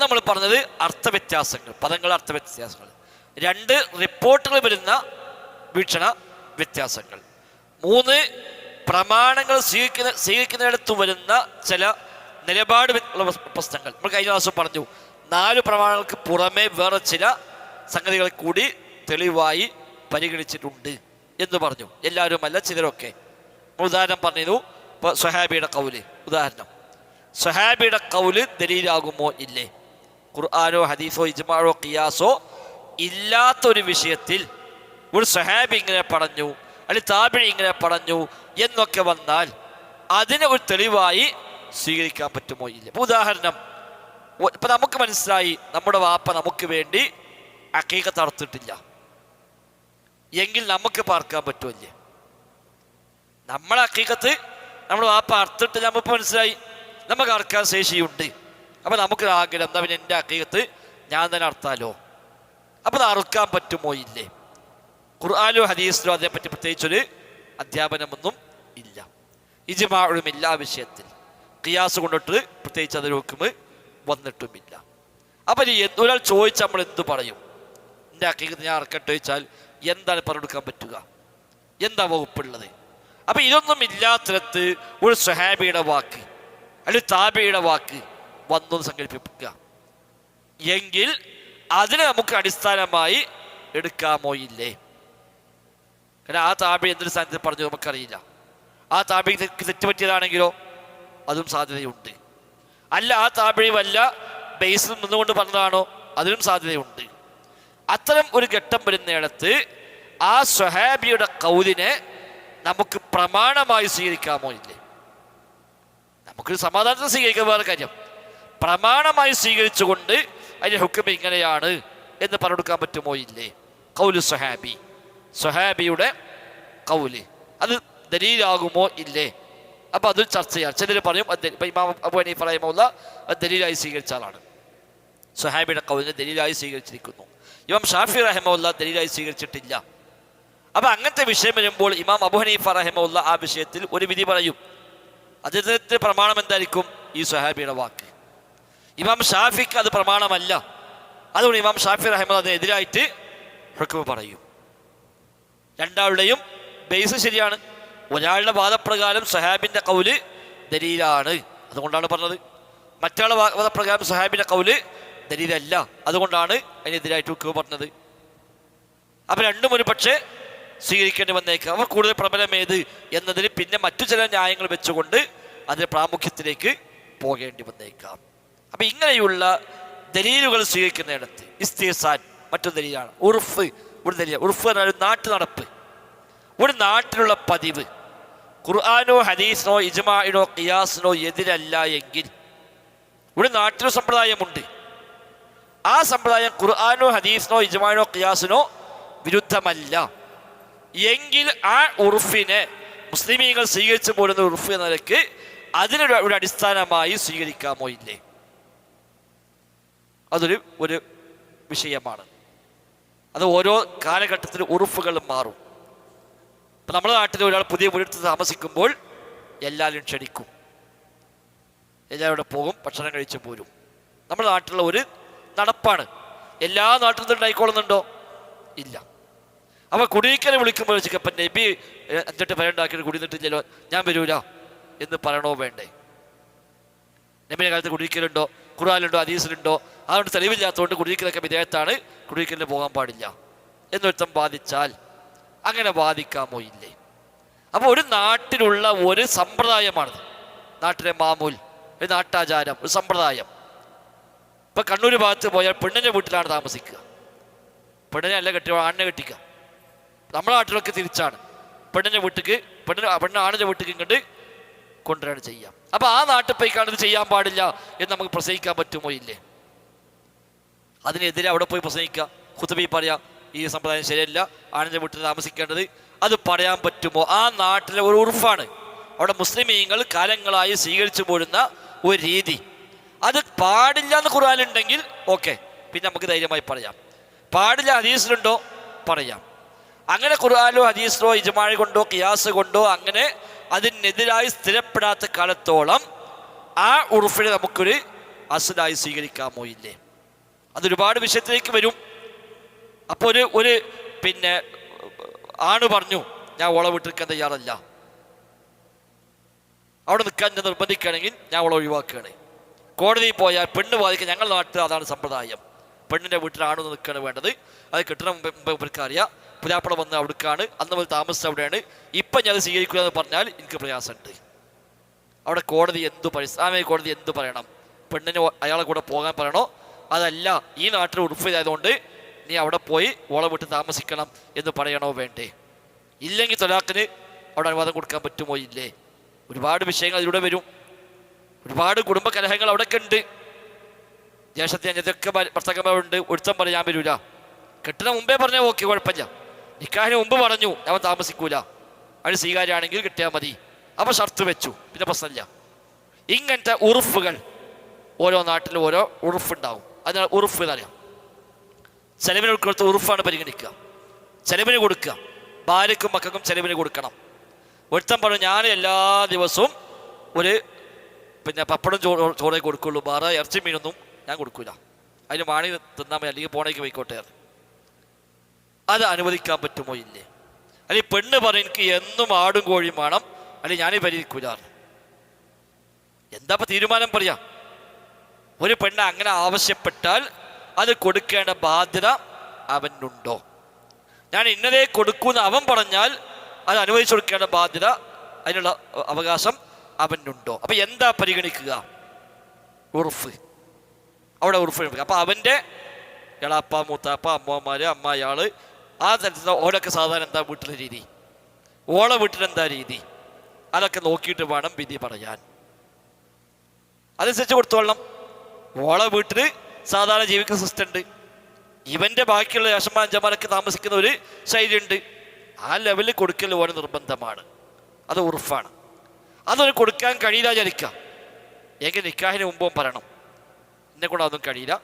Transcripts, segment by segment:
നമ്മൾ പറഞ്ഞത് അർത്ഥവ്യത്യാസങ്ങൾ പദങ്ങൾ അർത്ഥവ്യത്യാസങ്ങൾ. രണ്ട് റിപ്പോർട്ടുകൾ വരുന്ന വീക്ഷണ വ്യത്യാസങ്ങൾ. മൂന്ന് പ്രമാണങ്ങൾ സ്വീകരിക്കുന്ന സ്വീകരിക്കുന്നിടത്ത് വരുന്ന ചില നിലപാട് പ്രശ്നങ്ങൾ നമ്മൾ കഴിഞ്ഞ ദിവസം പറഞ്ഞു നാല് പ്രമാണങ്ങൾക്ക് പുറമെ വേറെ ചില സംഗതികൾ കൂടി തെളിവായി പരിഗണിച്ചിട്ടുണ്ട് എന്ന് പറഞ്ഞു. എല്ലാവരുമല്ല ചിലരൊക്കെ. ഉദാഹരണം പറഞ്ഞിരുന്നു ഇപ്പോൾ സ്വഹാബിയുടെ കൗൽ. ഉദാഹരണം. സ്വഹാബിയുടെ കൗൽ ദലീലാകുമോ? ഇല്ലേ. ഖുർആാനോ ഹദീസോ ഇജ്മാഴോ ഖിയാസോ ഇല്ലാത്തൊരു വിഷയത്തിൽ ഒരു സഹാബി ഇങ്ങനെ പറഞ്ഞു അല്ലെ താബിഴി ഇങ്ങനെ പറഞ്ഞു എന്നൊക്കെ വന്നാൽ അതിനെ ഒരു തെളിവായി സ്വീകരിക്കാൻ പറ്റുമോ ഇല്ല. ഉദാഹരണം ഇപ്പൊ നമുക്ക് മനസ്സിലായി നമ്മുടെ വാപ്പ നമുക്ക് വേണ്ടി അക്കീക തടത്തിട്ടില്ല എങ്കിൽ നമുക്ക് പാർക്കാൻ പറ്റുമല്ലേ നമ്മളെ അക്കീക്കത്ത് നമ്മുടെ വാപ്പ അർത്തിട്ട് നമുക്ക് മനസ്സിലായി. നമുക്ക് അറക്കാൻ ശേഷിയുണ്ട്. അപ്പൊ നമുക്ക് ആഗ്രഹം എന്താ പിന്നെ എന്റെ അക്കീകത്ത് ഞാൻ തന്നെ നടത്താലോ? അപ്പൊ അത് അറുക്കാൻ പറ്റുമോ ഇല്ലേ? ഖുർആാനോ ഹദീസിലോ അതേപ്പറ്റി പ്രത്യേകിച്ചൊരു അധ്യാപനമൊന്നും ഇല്ല. ഇജ്മാഴും എല്ലാ വിഷയത്തിൽ. കിയാസ് കൊണ്ടിട്ട് പ്രത്യേകിച്ച് അതിൽ ഹുക്കുമ് വന്നിട്ടുമില്ല. അപ്പൊ ഒരാൾ ചോദിച്ചാൽ നമ്മൾ എന്ത് പറയും? എന്റെ അക്കീകത്ത് ഞാൻ അറക്കട്ടെ ചോദിച്ചാൽ എന്താണ് പറഞ്ഞെടുക്കാൻ പറ്റുക? എന്താ വകുപ്പുള്ളത്? അപ്പൊ ഇതൊന്നും ഇല്ലാത്തിടത്ത് ഒരു സുഹാബിയുടെ വാക്ക് അല്ലെങ്കിൽ താബിയുടെ വാക്ക് വന്നു സങ്കല്പിക്കുക. എങ്കിൽ അതിനെ നമുക്ക് അടിസ്ഥാനമായി എടുക്കാമോ ഇല്ലേ? കാരണം ആ താപി എന്തൊരു സ്ഥാനത്ത് പറഞ്ഞു നമുക്കറിയില്ല. ആ താപി തെറ്റുപറ്റിയതാണെങ്കിലോ അതും സാധ്യതയുണ്ട്. അല്ല ആ താബി വല്ല ബേസിൽ നിന്നുകൊണ്ട് പറഞ്ഞതാണോ? അതിനും സാധ്യതയുണ്ട്. അത്തരം ഒരു ഘട്ടം വരുന്നിടത്ത് ആ സ്വഹാബിയുടെ കൗലിനെ നമുക്ക് പ്രമാണമായി സ്വീകരിക്കാമോ ഇല്ലേ? നമുക്കൊരു സമാധാനത്തിൽ സ്വീകരിക്കാൻ വേറെ കാര്യം. പ്രമാണമായി സ്വീകരിച്ചുകൊണ്ട് അതിന്റെ ഹുക്കം ഇങ്ങനെയാണ് എന്ന് പറഞ്ഞെടുക്കാൻ പറ്റുമോ? ഇല്ലേ. കൗൽ സുഹാബി സുഹാബിയുടെ കൗൽ അത് ദലീലാകുമോ? ഇല്ലേ. അപ്പൊ അത് ചർച്ച ചെയ്യാം. ചിലർ പറയും ഇമാം അബു ഹനീഫ് അത് ദലീലായി സ്വീകരിച്ച ആളാണ്. സ്വഹാബിയുടെ കൗലിനെ ദലീലായി സ്വീകരിച്ചിരിക്കുന്നു. ഇമാം ഷാഫി റഹമുല്ല ദലീലായി സ്വീകരിച്ചിട്ടില്ല. അപ്പൊ അങ്ങനത്തെ വിഷയം വരുമ്പോൾ ഇമാം അബു ഹനീഫ റഹിമഹുല്ല ആ വിഷയത്തിൽ ഒരു വിധി പറയും. അദ്ദേഹത്തിന്റെ പ്രമാണം എന്തായിരിക്കും? ഈ സുഹാബിയുടെ വാക്ക്. ഇമാം ഷാഫിക്ക് അത് പ്രമാണമല്ല. അതുകൊണ്ട് ഇമാം ഷാഫി റഹിമ അതിനെതിരായിട്ട് ഹുക്കുമ പറയും. രണ്ടാളുടെയും ബേസ് ശരിയാണ്. ഒരാളുടെ വാദപ്രകാരം സഹാബിന്റെ കൗൽ ദലീലാണ്. അതുകൊണ്ടാണ് പറഞ്ഞത്. മറ്റാളുടെ വാദപ്രകാരം സഹാബിന്റെ കൗൽ ദലീലല്ല. അതുകൊണ്ടാണ് അതിനെതിരായിട്ട് ഹുക്കുമ പറഞ്ഞത്. അപ്പം രണ്ടും ഒരു പക്ഷേ സ്വീകരിക്കേണ്ടി വന്നേക്കാം. അവർ കൂടുതൽ പ്രബലം ഏത് എന്നതിന് പിന്നെ മറ്റു ചില ന്യായങ്ങൾ വെച്ചുകൊണ്ട് അതിന്റെ പ്രാമുഖ്യത്തിലേക്ക് പോകേണ്ടി വന്നേക്കാം. അപ്പൊ ഇങ്ങനെയുള്ള ദലീലുകൾ സ്വീകരിക്കുന്നിടത്ത് ഇസ്തീസാൻ മറ്റൊരു ദലീലാണ്. ഉറുഫ് ഒരു ദലീല ഉറുഫ് എന്നാൽ നാട്ടു നടപ്പ്. ഒരു നാട്ടിലുള്ള പതിവ്. ഖുർആാനോ ഹദീസിനോ ഇജ്മാഇനോ ഖിയാസിനോ എതിരല്ല എങ്കിൽ ഒരു നാട്ടിലൊരു സമ്പ്രദായമുണ്ട്. ആ സമ്പ്രദായം ഖുർആാനോ ഹദീസിനോ ഇജ്മാനോ ഖിയാസിനോ വിരുദ്ധമല്ല. എങ്കിൽ ആ ഉറുഫിനെ മുസ്ലിമീങ്ങൾ സ്വീകരിച്ചു പോരുന്ന ഉറുഫ് എന്ന അതിനൊരു അടിസ്ഥാനമായി സ്വീകരിക്കാമോ ഇല്ലേ? അതൊരു ഒരു വിഷയമാണ്. അത് ഓരോ കാലഘട്ടത്തിൽ ഉറുഫുകൾ മാറും. ഇപ്പം നമ്മുടെ നാട്ടിൽ ഒരാൾ പുതിയ വീട്ടിൽ താമസിക്കുമ്പോൾ എല്ലാവരും ക്ഷണിക്കും. എല്ലാവരും പോകും ഭക്ഷണം കഴിച്ച് പോരും. നമ്മുടെ നാട്ടിലുള്ള ഒരു നടപ്പാണ്. എല്ലാ നാട്ടിലും ഇത് ഉണ്ടായിക്കോളുന്നുണ്ടോ ഇല്ല. അവ കുടിയിക്കനെ വിളിക്കുമ്പോൾ ചിക്കപ്പൻ നബി അഞ്ചട്ട് അഞ്ചെട്ട് പേരുണ്ടാക്കിയിട്ട് കുടി നിട്ടില്ലല്ലോ ഞാൻ വരൂല. എന്ന് പറയണോ വേണ്ടേ? നബിയുടെ കാലത്ത് കുടിക്കലുണ്ടോ ഖുറാനുണ്ടോ അദീസിലുണ്ടോ അതുകൊണ്ട് തെളിവില്ലാത്തതുകൊണ്ട് കുടിയിരിക്കലൊക്കെ വിധേയത്താണ് കുടിയിരിക്കലിന് പോകാൻ പാടില്ല. എന്നൊരുത്തം ബാധിച്ചാൽ അങ്ങനെ ബാധിക്കാമോ ഇല്ലേ? അപ്പോൾ ഒരു നാട്ടിലുള്ള ഒരു സമ്പ്രദായമാണ് നാട്ടിലെ മാമൂൽ ഒരു നാട്ടാചാരം ഒരു സമ്പ്രദായം. ഇപ്പൊ കണ്ണൂർ ഭാഗത്ത് പോയാൽ പെണ്ണിന്റെ വീട്ടിലാണ് താമസിക്കുക. പെണ്ണിനെ അല്ല കെട്ടി ആണിനെ കെട്ടിക്കുക. നമ്മുടെ നാട്ടിലൊക്കെ തിരിച്ചാണ്. പെണ്ണിന്റെ വീട്ടിലേക്ക് പെണ്ണിന് പെണ്ണ് ആണിന്റെ വീട്ടിലേക്ക് ഇങ്ങോട്ട് കൊണ്ടുവരാണ് ചെയ്യാം. അപ്പൊ ആ നാട്ടിൽ പോയിക്കാണ് ഇത് ചെയ്യാൻ പാടില്ല എന്ന് നമുക്ക് പ്രസംഗിക്കാൻ പറ്റുമോ ഇല്ലേ? അതിനെതിരെ അവിടെ പോയി പ്രസംഗിക്കുക. കുത്തുബി പറയാം ഈ സമ്പ്രദായം ശരിയല്ല ആണിന്റെ വീട്ടിൽ താമസിക്കേണ്ടത്. അത് പറയാൻ പറ്റുമോ? ആ നാട്ടിലെ ഒരു ഉറുഫാണ്. അവിടെ മുസ്ലിമീങ്ങൾ കാലങ്ങളായി സ്വീകരിച്ചു പോരുന്ന ഒരു രീതി. അത് പാടില്ല എന്ന് ഖുർആാനുണ്ടെങ്കിൽ ഓക്കെ. പിന്നെ നമുക്ക് ധൈര്യമായി പറയാം. പാടില്ല ഹദീസിലുണ്ടോ? പറയാം. അങ്ങനെ ഖുർആാനോ ഹദീസിലോ ഇജമാഴ കൊണ്ടോ കിയാസ് കൊണ്ടോ അങ്ങനെ അതിനെതിരായി സ്ഥിരപ്പെടാത്ത കാലത്തോളം ആ ഉറുഫിനെ നമുക്കൊരു അസലായി സ്വീകരിക്കാമോ ഇല്ലേ? അതൊരുപാട് വിഷയത്തിലേക്ക് വരും. അപ്പോൾ ഒരു ഒരു പിന്നെ ആണ് പറഞ്ഞു ഞാൻ ഓളെ വിട്ടിരിക്കാൻ തയ്യാറല്ല. അവിടെ നിൽക്കാൻ ഞാൻ നിർബന്ധിക്കുകയാണെങ്കിൽ ഞാൻ അവളെ ഒഴിവാക്കുകയാണ്. കോടതിയിൽ പോയാൽ പെണ്ണ് വാദിക്കാൻ ഞങ്ങളുടെ നാട്ടിൽ അതാണ് സമ്പ്രദായം. പെണ്ണിന്റെ വീട്ടിലാണ് നിൽക്കുകയാണ് വേണ്ടത്. അത് കിട്ടണ മുമ്പ് മുമ്പ് ഇവർക്ക് അറിയാം പുരാപ്പട വന്ന് അവിടേക്കാണ്. അന്ന് മുതൽ താമസിച്ച അവിടെയാണ്. ഇപ്പം ഞാൻ സ്വീകരിക്കുക എന്ന് പറഞ്ഞാൽ എനിക്ക് പ്രയാസമുണ്ട്. അവിടെ കോടതി എന്തു പറയും ഇസ്ലാമിക കോടതി എന്തു പറയണം? പെണ്ണിന് അയാളെ കൂടെ പോകാൻ പറയണോ? അതല്ല ഈ നാട്ടിൽ ഉടുപ്പിലായതുകൊണ്ട് നീ അവിടെ പോയി ഓളെ വിട്ട് താമസിക്കണം എന്ന് പറയണോ വേണ്ടേ? ഇല്ലെങ്കിൽ തൊലാക്കിന് അവിടെ അനുവാദം കൊടുക്കാൻ പറ്റുമോ? ഇല്ലേ. ഒരുപാട് വിഷയങ്ങൾ അതിലൂടെ വരും. ഒരുപാട് കുടുംബ കലഹങ്ങൾ അവിടെയൊക്കെ ഉണ്ട്. ജ്യേഷ്ഠത്തെ അഞ്ഞതൊക്കെ ഭർത്താക്കന്മാരുണ്ട് ഒരുത്തം പറയാൻ വരൂല കെട്ടണ മുമ്പേ പറഞ്ഞാൽ ഓക്കെ കുഴപ്പമില്ല. നിക്കാഹിന് മുമ്പ് പറഞ്ഞു അവൻ താമസിക്കൂല. അവന് സ്വീകാര്യമാണെങ്കിൽ കിട്ടിയാൽ മതി. അപ്പോൾ ഷർത്ത് വെച്ചു. പിന്നെ പ്രശ്നമില്ല. ഇങ്ങനത്തെ ഉറുഫുകൾ ഓരോ നാട്ടിലും ഓരോ ഉറുഫുണ്ടാവും. അതിനാൽ ഉറുഫ് എന്നറിയാം ചെലവിന് കൊടുത്ത ഉറുഫാണ് പരിഗണിക്കുക. ചെലവിന് കൊടുക്കുക. ഭാര്യക്കും മക്കൾക്കും ചെലവിന് കൊടുക്കണം. ഒരുത്തൻ പറഞ്ഞു ഞാൻ എല്ലാ ദിവസവും ഒരു പിന്നെ പപ്പടം ചോറ് ചോറേ കൊടുക്കുള്ളൂ. വേറെ ഇറച്ചി മീനൊന്നും ഞാൻ കൊടുക്കൂല. അതിന് മാണി തിന്നാമേ അല്ലെങ്കിൽ പോണേക്ക് പോയിക്കോട്ടെ അത് അനുവദിക്കാൻ പറ്റുമോ? ഇല്ലേ. അല്ലെങ്കിൽ പെണ്ണ് പറയും എനിക്ക് എന്നും ആടും കോഴിയും വേണം. അല്ലെങ്കിൽ ഞാനീ പരിഹരിക്കൂല എന്താ തീരുമാനം പറയാ? ഒരു പെണ്ണ് അങ്ങനെ ആവശ്യപ്പെട്ടാൽ അത് കൊടുക്കേണ്ട ബാധ്യത അവനുണ്ടോ? ഞാൻ ഇന്നതേ കൊടുക്കൂന്ന് അവൻ പറഞ്ഞാൽ അത് അനുവദിച്ചു കൊടുക്കേണ്ട ബാധ്യത അതിനുള്ള അവകാശം അവനുണ്ടോ? അപ്പൊ എന്താ പരിഗണിക്കുക? ഉറുഫ്. അവിടെ ഉറുഫ് പരിഗണിക്കുക. അപ്പൊ അവന്റെ എളാപ്പ മൂത്താപ്പ അമ്മമാര് അമ്മയാൾ ആ തരത്തിൽ ഓടൊക്കെ സാധാരണ എന്താ വീട്ടിലെ രീതി? ഓളെ വീട്ടിലെന്താ രീതി? അതൊക്കെ നോക്കിയിട്ട് വേണം വിധി പറയാൻ. അതനുസരിച്ച് കൊടുത്തോളണം ഓളെ വീട്ടിൽ സാധാരണ ജീവിക്കുന്ന സിസ്റ്റം ഉണ്ട്. ഇവന്റെ ബാക്കിയുള്ള യശമാൻ ജമാനൊക്കെ താമസിക്കുന്ന ഒരു ശൈലി ഉണ്ട്. ആ ലെവലിൽ കൊടുക്കൽ ഓരോ നിർബന്ധമാണ്. അത് ഉറഫാണ്. അതൊരു കൊടുക്കാൻ കഴിയില്ല വിചാരിക്കുക. എങ്കിൽ നിക്കാഹിന് മുമ്പും പറയണം. എന്നെ കൂടെ അതൊന്നും കഴിയില്ല.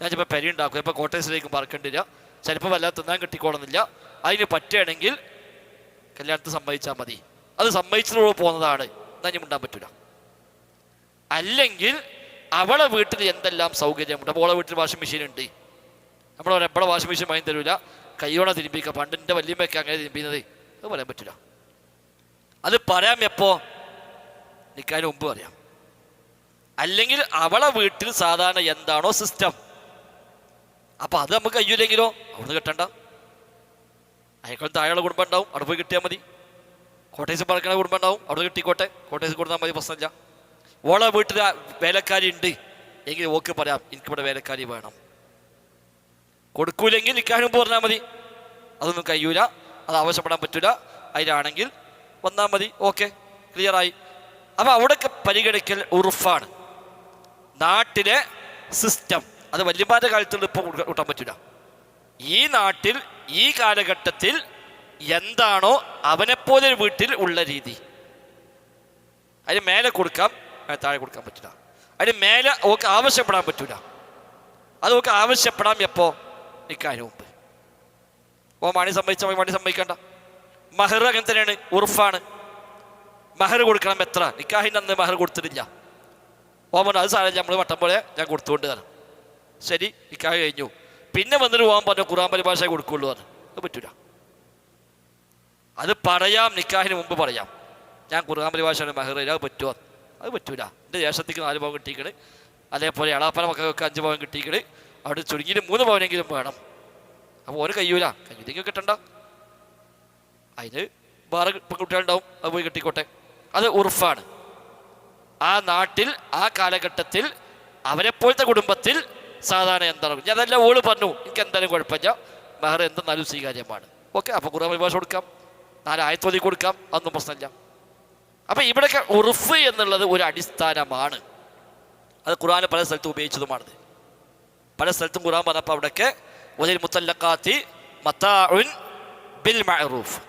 ഞാൻ ചിലപ്പോൾ പെരി ഉണ്ടാക്കും. ചിലപ്പോൾ കോട്ടേഴ്സിലേക്ക് പറക്കേണ്ടില്ല ചിലപ്പോൾ വല്ലാതെ തിന്നാൻ കിട്ടിക്കോളുന്നില്ല. അതിന് പറ്റുകയാണെങ്കിൽ കല്യാണത്തിന് സമ്മതിച്ചാൽ മതി. അത് സമ്മതിച്ചതോട് പോകുന്നതാണ്. എന്നാൽ ഞാൻ ഉണ്ടാൻ പറ്റൂല. അല്ലെങ്കിൽ അവളെ വീട്ടിൽ എന്തെല്ലാം സൗകര്യമുണ്ട്? അപ്പോൾ അവളെ വീട്ടിൽ വാഷിംഗ് മെഷീൻ ഉണ്ട് നമ്മൾ എപ്പോഴും വാഷിംഗ് മെഷീൻ വാങ്ങി തരൂല. കൈയോടെ തിരുമ്പിക്കുക പണ്ടിന്റെ വല്യമ്മയൊക്കെ അങ്ങനെ തിരുമ്പിക്കുന്നത് അത് പറയാൻ പറ്റില്ല അത് പറയാം എപ്പോ? നിൽക്കാൻ മുമ്പ് പറയാം. അല്ലെങ്കിൽ അവളെ വീട്ടിൽ സാധാരണ എന്താണോ സിസ്റ്റം അപ്പൊ അത് നമുക്ക് കഴിയൂലെങ്കിലോ അവിടുന്ന് കിട്ടണ്ട. അയക്കാൾ താഴെയുള്ള കുടുംബം ഉണ്ടാവും. അവിടെ പോയി കിട്ടിയാൽ മതി. കോട്ടേഴ്സ് പറക്കണ കുടുംബം ഉണ്ടാവും. അവിടെ കിട്ടിക്കോട്ടെ. കോട്ടേഴ്സ് കൊടുത്താൽ മതി പ്രശ്നമില്ല. ഓളെ വീട്ടിൽ വേലക്കാരി ഉണ്ട് എങ്കിൽ ഓക്ക് പറയാം എനിക്കിവിടെ വേലക്കാരി വേണം. കൊടുക്കൂലെങ്കിൽ നിൽക്കാൻ മുമ്പ് പറഞ്ഞാൽ മതി. അതൊന്നും കഴിയൂല അത് ആവശ്യപ്പെടാൻ പറ്റൂല. അതിലാണെങ്കിൽ വന്നാൽ മതി. ഓക്കെ. ക്ലിയറായി. അപ്പം അവിടെയൊക്കെ പരിഗണിക്കൽ ഉറുഫാണ്. നാട്ടിലെ സിസ്റ്റം അത് വല്യമാരുടെ കാലത്തുള്ള ഇപ്പോൾ കൂട്ടാൻ പറ്റൂല. ഈ നാട്ടിൽ ഈ കാലഘട്ടത്തിൽ എന്താണോ അവനെപ്പോലെ വീട്ടിൽ ഉള്ള രീതി. അതിന് മേലെ കൊടുക്കാം താഴെ കൊടുക്കാൻ പറ്റില്ല അതിന് മേലെ ഓക്ക് ആവശ്യപ്പെടാൻ പറ്റൂല. അത് ഓക്ക് ആവശ്യപ്പെടാം എപ്പോ? നിൽക്കാനും മുമ്പ്. ഓ മണി സമ്മതിച്ച മണി സമ്മതിക്കണ്ട. മഹർ അങ്ങനെ തന്നെയാണ് ഉറുഫാണ്. മഹർ കൊടുക്കണം എത്ര? നിക്കാഹിന്റെ അന്ന് മഹർ കൊടുത്തിട്ടില്ല. ഓമൻ അത് സാധനം നമ്മൾ വട്ടം പോലെ ഞാൻ കൊടുത്തുകൊണ്ട് തരാം. ശരി ഇക്കാ കഴിഞ്ഞു. പിന്നെ വന്നിട്ട് പോകാൻ പറഞ്ഞു ഖുറാൻ പരിഭാഷ കൊടുക്കുള്ളൂ അത്. പറ്റൂല. അത് പറയാം നിക്കാഹിന് മുമ്പ് പറയാം. ഞാൻ ഖുർആൻ പരിഭാഷയാണ് മഹർ അത് പറ്റുമോ? അത് പറ്റൂല. എന്റെ ദേശത്തേക്ക് നാല് ഭവൻ കിട്ടിക്കണ് അതേപോലെ എളാപ്പന മക്കൾക്ക് അഞ്ച് ഭവൻ കിട്ടിക്കണ് അവിടെ ചുരുങ്ങിയിട്ട് മൂന്ന് പവനെങ്കിലും വേണം. അപ്പോൾ ഓരോ കഴിയൂല കഴിയില്ലെങ്കിൽ കിട്ടണ്ട. അതിന് വേറെ പെൺകുട്ടികളുണ്ടാവും. അത് പോയി കിട്ടിക്കോട്ടെ. അത് ഉറുഫാണ് ആ നാട്ടിൽ ആ കാലഘട്ടത്തിൽ അവരെപ്പോഴത്തെ കുടുംബത്തിൽ സാധാരണ എന്താണ് ഞാൻ അതെല്ലാം ഓൾ പറഞ്ഞു എനിക്ക് എന്തായാലും കുഴപ്പമില്ല. മെഹർ എന്തെന്നാലും സ്വീകാര്യമാണ്. ഓക്കെ അപ്പോൾ കുറേ പരിഭാഷ കൊടുക്കാം. നാല് ആയത്തോതി കൊടുക്കാം അതൊന്നും പ്രശ്നമില്ല. അപ്പം ഇവിടെയൊക്കെ ഉറുഫ് എന്നുള്ളത് ഒരു അടിസ്ഥാനമാണ്. അത് ഖുറാൻ പല സ്ഥലത്തും ഉപയോഗിച്ചതുമാണത്. പല സ്ഥലത്തും ഖുറാൻ പറഞ്ഞപ്പോൾ അവിടെയൊക്കെ ഒരു മുത്തല്ലക്കാത്തി മത്താഉൻ ബിൽ മഅറൂഫ്.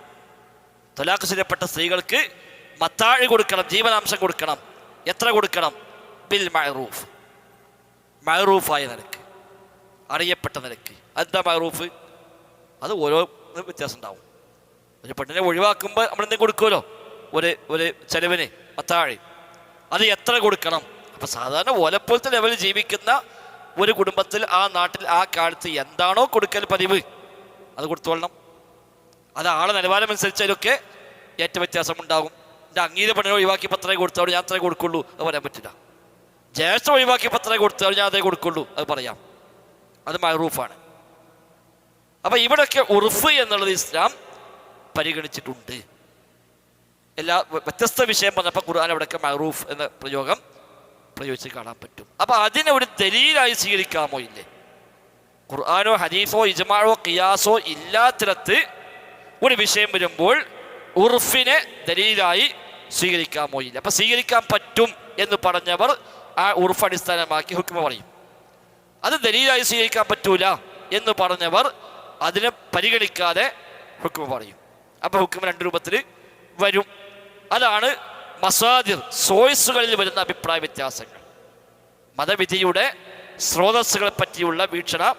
തൊലാഖ് ചെയ്യപ്പെട്ട സ്ത്രീകൾക്ക് മത്താഴി കൊടുക്കണം ജീവനാംശം കൊടുക്കണം. എത്ര കൊടുക്കണം? ബിൽ മഅറൂഫ്. മഹ്റൂഫായ നിരക്ക്. അറിയപ്പെട്ട നിരക്ക്. അതെന്താ മഅറൂഫ്? അത് ഓരോ വ്യത്യാസം ഉണ്ടാവും. ഒരു പെണ്ണിനെ ഒഴിവാക്കുമ്പോൾ നമ്മൾ എന്തെങ്കിലും കൊടുക്കുമല്ലോ? ഒരു ഒരു ചെലവിന് പത്താഴി അത് എത്ര കൊടുക്കണം? അപ്പൊ സാധാരണ ഓലപ്പോലത്തെ ലെവലിൽ ജീവിക്കുന്ന ഒരു കുടുംബത്തിൽ ആ നാട്ടിൽ ആ കാലത്ത് എന്താണോ കൊടുക്കൽ പതിവ്. അത് കൊടുത്തോളണം. അത് ആളെ നിലവാരം അനുസരിച്ചതിലൊക്കെ ഏറ്റ വ്യത്യാസം ഉണ്ടാകും. എന്റെ അംഗീത പെണ്ണിനെ ഒഴിവാക്കി പത്രമേ കൊടുത്തോളൂ ഞാൻ അത്രേ കൊടുക്കുള്ളൂ അത് പറയാൻ പറ്റില്ല. ജ്യേഷ്ഠം ഒഴിവാക്കി പത്രമേ കൊടുത്തോളൂ ഞാൻ അതേ കൊടുക്കുള്ളൂ അത് പറയാം. അത് മഹറൂഫാണ്. അപ്പൊ ഇവിടെയൊക്കെ ഉറുഫ് എന്നുള്ളത് ഇസ്ലാം പരിഗണിച്ചിട്ടുണ്ട്. എല്ലാ വ്യ- വ്യത്യസ്ത വിഷയം പറഞ്ഞപ്പോൾ ഖുർആൻ അവിടെയൊക്കെ മഹറൂഫ് എന്ന പ്രയോഗം പ്രയോഗിച്ച് കാണാൻ പറ്റും. അപ്പൊ അതിനെ ഒരു ദലീലായി സ്വീകരിക്കാമോ ഇല്ലേ? ഖുർആാനോ ഹദീഫോ ഇജ്മാഴോ കിയാസോ ഇല്ലാത്തിടത്ത് ഒരു വിഷയം വരുമ്പോൾ ഉറുഫിനെ ദലീലായി സ്വീകരിക്കാമോ ഇല്ല അപ്പൊ സ്വീകരിക്കാൻ പറ്റും എന്ന് പറഞ്ഞവർ ആ ഉറുഫ് അടിസ്ഥാനമാക്കി ഹുക്മ പറയും. അത് ദലീലായി സ്വീകരിക്കാൻ പറ്റൂല എന്ന് പറഞ്ഞവർ അതിനെ പരിഗണിക്കാതെ ഹുക്മ പറയും. അപ്പോൾ ഹുക്മ രണ്ട് രൂപത്തിൽ വരും. അതാണ് മസാദിർ സോയിസുകളിൽ വരുന്ന അഭിപ്രായ വ്യത്യാസങ്ങൾ. മതവിധിയുടെ സ്രോതസ്സുകളെ പറ്റിയുള്ള വീക്ഷണ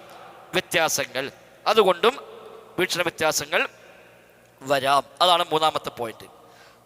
വ്യത്യാസങ്ങൾ. അതുകൊണ്ടും വീക്ഷണ വ്യത്യാസങ്ങൾ വരാം. അതാണ് മൂന്നാമത്തെ പോയിന്റ്